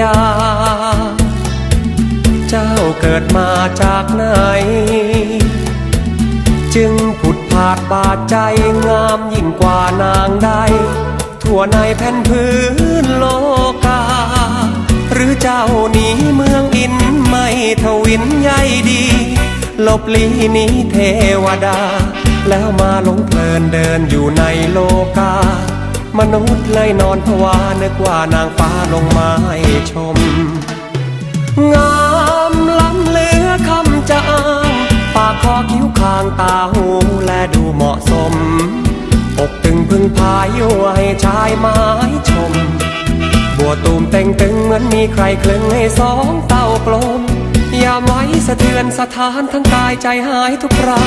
ยา เจ้าเกิดมาจากไหน จึงผุดผาดบาดใจงามยิ่งกว่านางใด ทั่วในแผ่นพื้นโลกา หรือเจ้าหนีเมืองอินไม่ทวินใหญ่ดีหลบลีนี้เทวดา แล้วมาลงเพลินเดินอยู่ในโลกา มนุษย์เลยนอนผวานึกว่านางฟ้าลงมาให้ชม งามล้ำเหลือคำจางปากคอคิ้วคางตาหูและดูเหมาะสม อกตึงพึ่งพายั่วให้ชายไม้ชม บัวตูมเต่งตึงเหมือนมีใครคลึงให้สองเต้ากลมยามไว้สะเทือนสถานทั้งกายใจหายทุกรา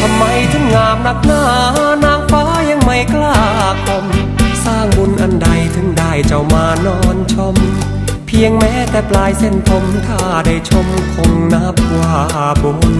ทำไมถึงงามนักหนานางฟ้ายังไม่กล้าคม ร้างบุญอันใดถึงได้เจ้ามานอนชม เพียงแม้แต่ปลายเส้นผมถ้าได้ชมคงนับว่าบุญ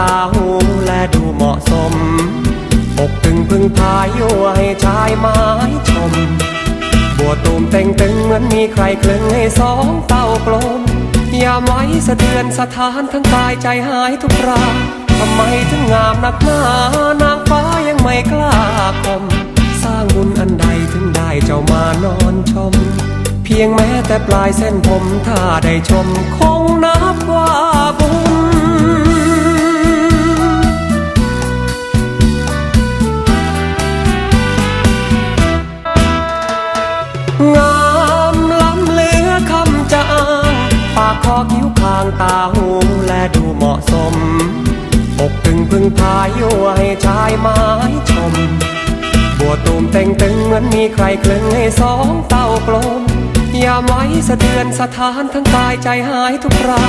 ตาหูและดูเหมาะสม อกตึงพึ่งพายั่วให้ชายไม้ชม บัวตูมเต่งตึงเหมือนมีใครคลึงให้สองเต้ากลมยามไว้สะเทือนสถานทั้งกายใจหายทุกราทำไมถึงงามนักหนานางฟ้ายังไม่กล้าคม สร้างบุญอันใดถึงได้เจ้ามานอนชม เพียงแม้แต่ปลายเส้นผมถ้าได้ชมคงนับว่าบุญ คอคิ้วคางตาหูและดูเหมาะสมอกตึงพึ่งพายั่วให้ชายไม้ชม บัวตูมเต่งตึงเหมือนมีใครคลึงให้สองเต้ากลมยามไว้สะเทือนสถานทั้งกายใจหายทุกครา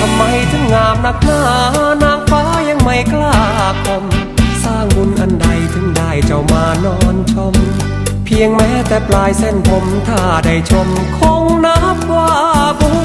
ทำไมถึงงามนักหนานางฟ้ายังไม่กล้าคมสร้างบุญอันใดถึงได้เจ้ามานอนชม เพียงแม้แต่ปลายเส้นผมถ้าได้ชมคงนับว่าบุญ